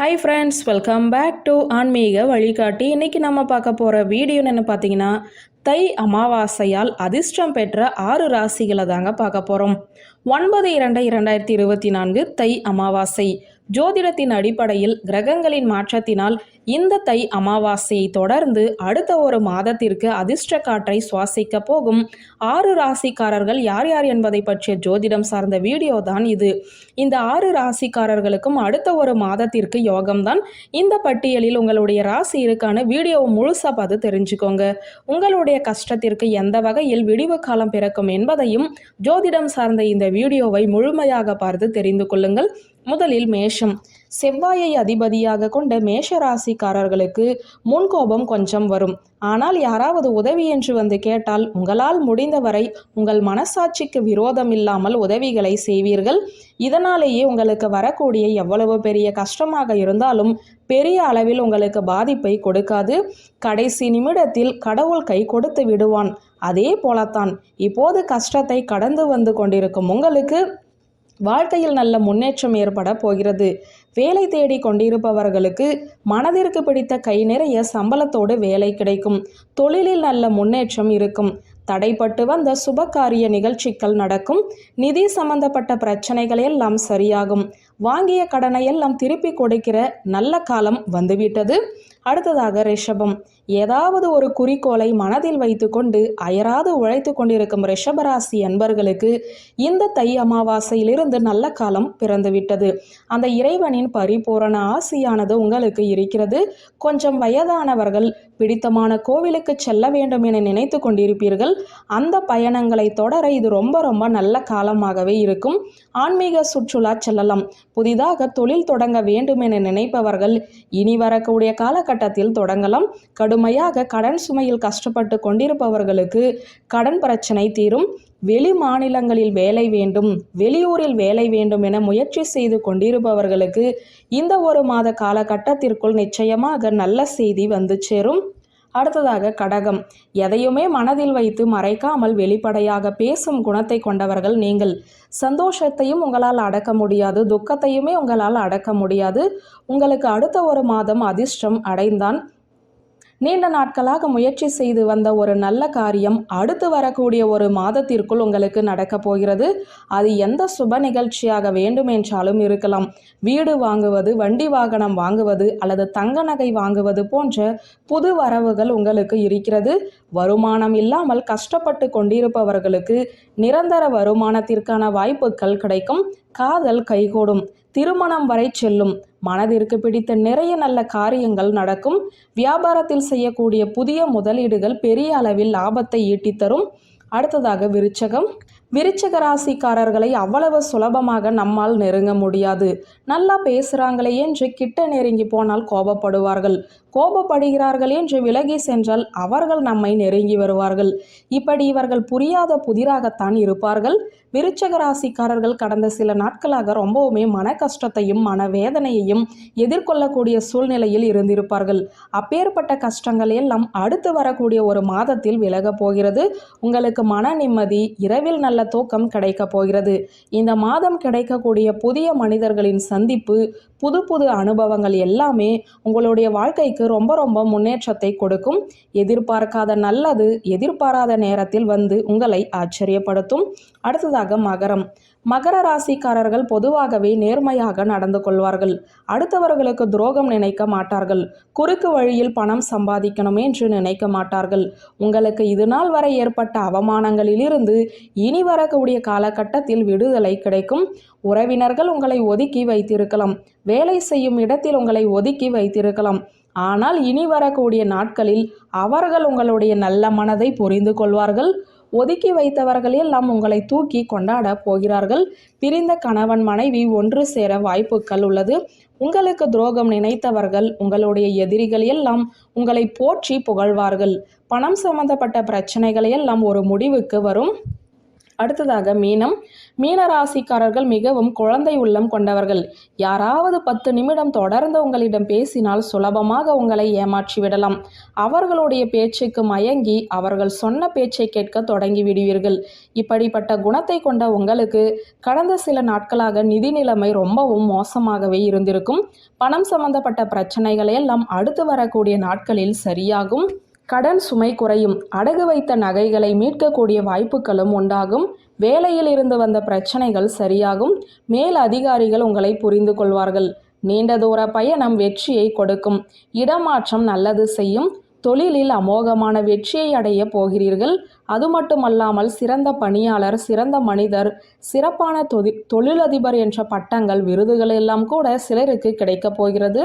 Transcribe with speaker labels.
Speaker 1: Hi friends welcome back to ஆன்மீக வழிகாட்டி இன்றைக்கி நம்ம பார்க்க போகிற வீடியோ என்ன பார்த்தீங்கன்னா தை அமாவாசையால் அதிர்ஷ்டம் பெற்ற ஆறு ராசிகளை தாங்க பார்க்க போகிறோம் ஒன்பது இரண்டு இரண்டாயிரத்தி இருபத்தி நான்கு தை அமாவாசை. ஜோதிடத்தின் அடிப்படையில் கிரகங்களின் மாற்றத்தினால் இந்த தை அமாவாசையை தொடர்ந்து அடுத்த ஒரு மாதத்திற்கு அதிர்ஷ்ட காற்றை சுவாசிக்க போகும். ஆறு ராசிக்காரர்கள் யார் யார் என்பதை பற்றிய ஜோதிடம் சார்ந்த வீடியோ தான் இது. இந்த ஆறு ராசிக்காரர்களுக்கும் அடுத்த ஒரு மாதத்திற்கு யோகம்தான் இந்த பட்டியலில் உங்களுடைய ராசி இருக்கான வீடியோவை முழுசாக பார்த்து தெரிஞ்சுக்கோங்க. உங்களுடைய கஷ்டத்திற்கு எந்த வகையில் விடிவு காலம் பிறக்கும் என்பதையும் ஜோதிடம் சார்ந்த இந்த வீடியோவை முழுமையாக பார்த்து தெரிந்து கொள்ளுங்கள். முதலில் மேஷம். செவ்வாயை அதிபதியாக கொண்ட மேஷ ராசிக்காரர்களுக்கு முன்கோபம் கொஞ்சம் வரும். ஆனால் யாராவது உதவி என்று வந்து கேட்டால் உங்களால் முடிந்தவரை உங்கள் மனசாட்சிக்கு விரோதம் இல்லாமல் உதவிகளை செய்வீர்கள். இதனாலேயே உங்களுக்கு வரக்கூடிய எவ்வளவு பெரிய கஷ்டமாக இருந்தாலும் பெரிய அளவில் உங்களுக்கு பாதிப்பை கொடுக்காது. கடைசி நிமிடத்தில் கடவுள் கை கொடுத்து விடுவான். அதே போலத்தான் இப்போது கஷ்டத்தை கடந்து வந்து கொண்டிருக்கும் உங்களுக்கு வாழ்க்கையில் நல்ல முன்னேற்றம் ஏற்பட போகிறது. வேலை தேடி கொண்டிருப்பவர்களுக்கு மனதிற்கு பிடித்த கை நிறைய சம்பளத்தோடு வேலை கிடைக்கும். தொழிலில் நல்ல முன்னேற்றம் இருக்கும். தடைப்பட்டு வந்த சுபகாரிய நிகழ்ச்சிகள் நடக்கும். நிதி சம்பந்தப்பட்ட பிரச்சனைகள் எல்லாம் சரியாகும். வாங்கிய கடனை எல்லாம் திருப்பி கொடுக்கிற நல்ல காலம் வந்துவிட்டது. அடுத்ததாக ரிஷபம். ஏதாவது ஒரு குறிக்கோளை மனதில் வைத்துக்கொண்டு அயராது உழைத்து கொண்டிருக்கும் ரிஷபராசி அன்பர்களுக்கு இந்த தை அமாவாசையிலிருந்து நல்ல காலம் பிறந்துவிட்டது. அந்த இறைவனின் பரிபூரண ஆசியானது உங்களுக்கு இருக்கிறது. கொஞ்சம் வயதானவர்கள் பிடித்தமான கோவிலுக்கு செல்ல வேண்டும் என நினைத்து கொண்டிருப்பீர்கள். அந்த பயணங்களை தொடர இது ரொம்ப ரொம்ப நல்ல காலமாகவே இருக்கும். ஆன்மீக சுற்றுலா செல்லலாம். புதிதாக தொழில் தொடங்க வேண்டும் என நினைப்பவர்கள் இனி வரக்கூடிய காலகட்டத்தில் தொடங்கலாம். கடுமையாக கடன் சுமையில் கஷ்டப்பட்டு கொண்டிருப்பவர்களுக்கு கடன் பிரச்சனை தீரும். வெளி மாநிலங்களில் வேலை வேண்டும் வெளியூரில் வேலை வேண்டும் என முயற்சி செய்து கொண்டிருப்பவர்களுக்கு இந்த ஒரு மாத காலகட்டத்திற்குள் நிச்சயமாக நல்ல செய்தி வந்து சேரும். அடுத்ததாக கடகம். எதையுமே மனதில் வைத்து மறைக்காமல் வெளிப்படையாக பேசும் குணத்தை கொண்டவர்கள் நீங்கள். சந்தோஷத்தையும் உங்களால் அடக்க முடியாது துக்கத்தையுமே உங்களால் அடக்க முடியாது. உங்களுக்கு அடுத்த ஒரு மாதம் அதிர்ஷ்டம் அடைந்தான். நீண்ட நாட்களாக முயற்சி செய்து வந்த ஒரு நல்ல காரியம் அடுத்து வரக்கூடிய ஒரு மாதத்திற்குள் உங்களுக்கு நடக்கப் போகிறது. அது எந்த சுப நிகழ்ச்சியாக வேண்டும் என்றாலும் இருக்கலாம். வீடு வாங்குவது வண்டி வாகனம் வாங்குவது அல்லது தங்க நகை வாங்குவது போன்ற புது வரவுகள் உங்களுக்கு இருக்கிறது. வருமானம் இல்லாமல் கஷ்டப்பட்டு கொண்டிருப்பவர்களுக்கு நிரந்தர வருமானத்திற்கான வாய்ப்புகள் கிடைக்கும். காதல் கைகூடும். திருமணம் வரை செல்லும். மனதிற்கு பிடித்த நிறைய நல்ல காரியங்கள் நடக்கும். வியாபாரத்தில் செய்யக்கூடிய புதிய முதலீடுகள் பெரிய அளவில் லாபத்தை ஈட்டித்தரும். அடுத்ததாக விருச்சகம். விருச்சிக ராசிக்காரர்களை அவ்வளவு சுலபமாக நம்மால் நெருங்க முடியாது. நல்லா பேசுகிறாங்களே என்று கிட்ட நெருங்கி போனால் கோபப்படுவார்கள். கோபப்படுகிறார்கள் என்று விலகி சென்றால் அவர்கள் நம்மை நெருங்கி வருவார்கள். இப்படி இவர்கள் புரியாத புதிராகத்தான் இருப்பார்கள். விருச்சக ராசிக்காரர்கள் கடந்த சில நாட்களாக ரொம்பவுமே மன கஷ்டத்தையும் மனவேதனையையும் எதிர்கொள்ளக்கூடிய சூழ்நிலையில் இருந்திருப்பார்கள். அப்பேற்பட்ட கஷ்டங்கள் எல்லாம் அடுத்து வரக்கூடிய ஒரு மாதத்தில் விலகப் போகிறது. உங்களுக்கு மன நிம்மதி இரவில் நல்ல தூக்கம் கிடைக்கப் போகிறது. இந்த மாதம் கிடைக்கக்கூடிய புதிய மனிதர்களின் சந்திப்பு புது புது அனுபவங்கள் எல்லாமே உங்களுடைய வாழ்க்கைக்கு ரொம்ப ரொம்ப முன்னேற்றத்தை கொடுக்கும். எதிர்பார்க்காத நல்லது எதிர்பாராத நேரத்தில் வந்து உங்களை ஆச்சரியப்படுத்தும். அடுத்ததாக மகரம். மகர ராசிக்காரர்கள் பொதுவாகவே நேர்மையாக நடந்து கொள்வார்கள். அடுத்தவர்களுக்கு துரோகம் நினைக்க மாட்டார்கள். குறுக்கு வழியில் பணம் சம்பாதிக்கணும் என்று நினைக்க மாட்டார்கள். உங்களுக்கு இது நாள் வரை ஏற்பட்ட அவமானங்களிலிருந்து இனி வரக்கூடிய காலகட்டத்தில் விடுதலை கிடைக்கும். உறவினர்கள் உங்களை ஒதுக்கி வைத்திருக்கலாம். வேலை செய்யும் இடத்தில் உங்களை ஒதுக்கி வைத்திருக்கலாம். ஆனால் இனி வரக்கூடிய நாட்களில் அவர்கள் உங்களுடைய நல்ல மனதை புரிந்து கொள்வார்கள். ஒதுக்கி வைத்தவர்கள் எல்லாம் உங்களை தூக்கி கொண்டாட போகிறார்கள். பிரிந்த கணவன் மனைவி ஒன்று சேர வாய்ப்புகள் உள்ளது. உங்களுக்கு துரோகம் நினைத்தவர்கள் உங்களுடைய எதிரிகள் எல்லாம் உங்களை போற்றி புகழ்வார்கள். பணம் சம்பந்தப்பட்ட பிரச்சனைகள் எல்லாம் ஒரு முடிவுக்கு வரும். அடுத்ததாக மீனம். மீனராசிக்காரர்கள் மிகவும் குழந்தை உள்ளம் கொண்டவர்கள். யாராவது பத்து நிமிடம் தொடர்ந்து உங்களிடம் பேசினால் சுலபமாக உங்களை ஏமாற்றி விடலாம். அவர்களுடைய பேச்சுக்கு மயங்கி அவர்கள் சொன்ன பேச்சை கேட்க தொடங்கி விடுவீர்கள். இப்படிப்பட்ட குணத்தை கொண்ட உங்களுக்கு கடந்த சில நாட்களாக நிதி நிலைமை ரொம்பவும் மோசமாகவே இருந்திருக்கும். பணம் சம்பந்தப்பட்ட பிரச்சனைகளை எல்லாம் அடுத்து வரக்கூடிய நாட்களில் சரியாகும். கடன் சுமை குறையும். அடகு வைத்த நகைகளை மீட்கக்கூடிய வாய்ப்புகளும் உண்டாகும். வேலையில் இருந்து வந்த பிரச்சனைகள் சரியாகும். மேல் அதிகாரிகள் உங்களை புரிந்து கொள்வார்கள். நீண்ட தூர பயணம் வெற்றியை கொடுக்கும். இடமாற்றம் நல்லது செய்யும். தொழிலில் அமோகமான வெற்றியை அடைய போகிறீர்கள். அது மட்டுமல்லாமல் சிறந்த பணியாளர் சிறந்த மனிதர் சிறப்பான தொதி தொழிலதிபர் என்ற பட்டங்கள் விருதுகள் எல்லாம் கூட சிலருக்கு கிடைக்கப் போகிறது.